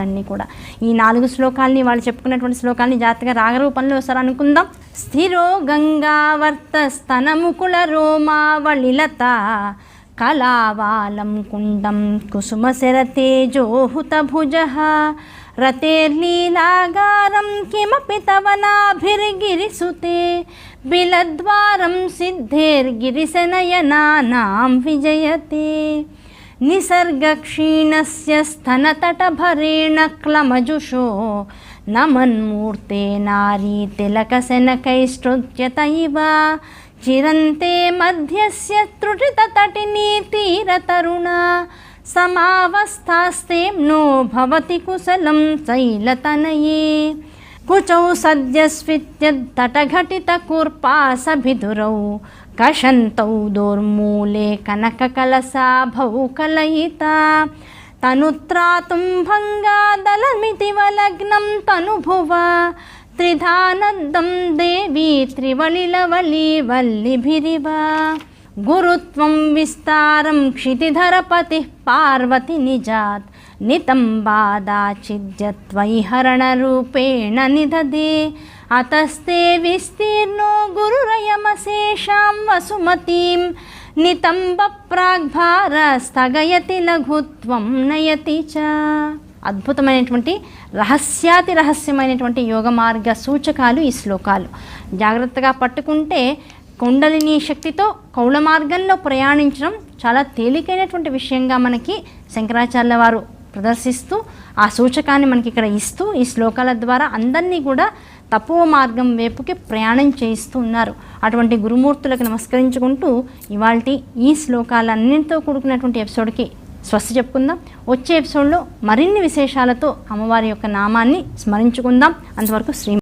అన్నీ కూడా. ఈ నాలుగు శ్లోకాల్ని వాళ్ళు చెప్పుకున్నటువంటి శ్లోకాల్ని జాగ్రత్తగా రాగరూపంలో ఒకసారి అనుకుందాం. స్థిరో గంగావర్త స్తనముకుల రోమావళిలత కళావాలం కుండం కుసుమశరతేజోహుత భుజ రతేర్లీలాగారం కిమపి తవ నాభిర్గిరిసుతే బిలద్వారం సిద్ధేర్గిరిశనయనానాం విజయతే. నిసర్గక్షీణస్య స్తనతటభరేణ క్లమజుషో నమన్మూర్తే నారీ తిలకశనకైష్టృత్యత ఇవ చిరంతే మధ్యస్య త్రుటితటినీ తీరతరుణ సమావస్థాస్తేం నో భవతి కుశలం శైలతనయే కుచౌ సద్యస్విత్యత్తటఘటితకూర్పాసభిదురౌ కషन्तौ దోర్మూలే కనకకలసాభౌ కలయితా తనుత్రాతుం భంగాదలమితి వలగ్నం తనుభువ త్రిధానద్దం దేవీ త్రివళిలవళీ వల్లిభిరివ గురుత్వం విస్తారం క్షితిధరపతిः పార్వతి నిజాత్ నితంబాదాచిద్యత్వైహరణరూపేణ నిదదే అతస్తే విస్తీర్ణో గురురయమశేషాం వసుమతీం. నితంబ ప్రాగ్భార స్థగయతి లఘుత్వం నయతి చ. అద్భుతమైనటువంటి రహస్యాతి రహస్యమైనటువంటి యోగ మార్గ సూచకాలు ఈ శ్లోకాలు. జాగ్రత్తగా పట్టుకుంటే కుండలిని శక్తితో కౌళ మార్గంలో ప్రయాణించడం చాలా తేలికైనటువంటి విషయంగా మనకి శంకరాచార్య వారు ప్రదర్శిస్తూ ఆ సూచకాన్ని మనకి ఇక్కడ ఇస్తూ ఈ శ్లోకాల ద్వారా అందరినీ కూడా తక్కువ మార్గం వైపుకి ప్రయాణం చేయిస్తూ ఉన్నారు. అటువంటి గురుమూర్తులకు నమస్కరించుకుంటూ ఇవాళ ఈ శ్లోకాలన్నింటితో కూడుకున్నటువంటి ఎపిసోడ్కి స్వస్తి చెప్పుకుందాం. వచ్చే ఎపిసోడ్లో మరిన్ని విశేషాలతో అమ్మవారి యొక్క నామాన్ని స్మరించుకుందాం. అంతవరకు శ్రీ